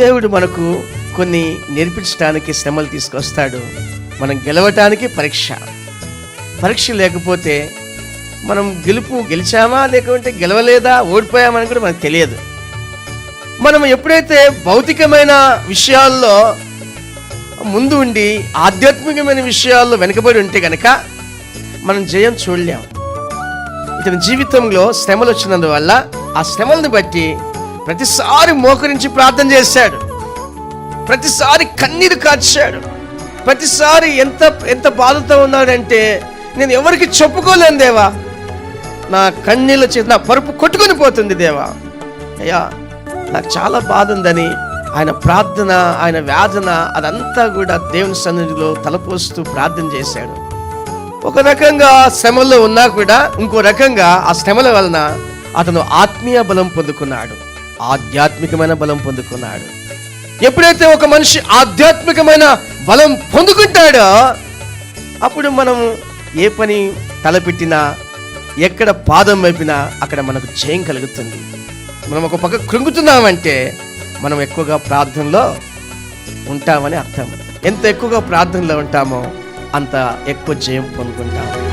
దేవుడు మనకు కొన్ని నేర్పించడానికి శ్రమలు తీసుకొస్తాడు. మనం గెలవటానికి పరీక్ష. పరీక్ష లేకపోతే మనం గెలుపు గెలిచామా లేకుంటే గెలవలేదా ఓడిపోయామని కూడా మనకు తెలియదు. మనం ఎప్పుడైతే భౌతికమైన విషయాల్లో ముందు ఉండి ఆధ్యాత్మికమైన విషయాల్లో వెనుకబడి ఉంటే గనక మనం జయం చూడలేం. ఇతని జీవితంలో శ్రమలు వచ్చినందువల్ల ఆ శ్రమలను బట్టి ప్రతిసారి మోకరించి ప్రార్థన చేశాడు. ప్రతిసారి కన్నీరు కార్చాడు. ప్రతిసారి ఎంత ఎంత బాధతో ఉన్నాడంటే నేను ఎవరికి చెప్పుకోలేను దేవా. నా కన్నీళ్ళ చేతి నా పరుపు కొట్టుకొని పోతుంది దేవా. అయ్యా నాకు చాలా బాధ ఉందని ఆయన ప్రార్థన ఆయన వేదన అదంతా కూడా దేవుని సన్నిధిలో తలపోస్తూ ప్రార్థన చేశాడు. ఒక రకంగా శ్రమలో ఉన్నా కూడా ఇంకో రకంగా ఆ శ్రమల వలన అతను ఆత్మీయ బలం పొందుకున్నాడు. ఆధ్యాత్మికమైన బలం పొందుకున్నాడు. ఎప్పుడైతే ఒక మనిషి ఆధ్యాత్మికమైన బలం పొందుకుంటాడో అప్పుడు మనం ఏ పని తలపెట్టినా ఎక్కడ పాదం వైపినా అక్కడ మనకు జయం కలుగుతుంది. మనం ఒక పక్క కృంగుతున్నామంటే మనం ఎక్కువగా ప్రార్థనలో ఉంటామని అర్థం. ఎంత ఎక్కువగా ప్రార్థనలో ఉంటామో అంత ఎక్కువ జయం పొందుకుంటాము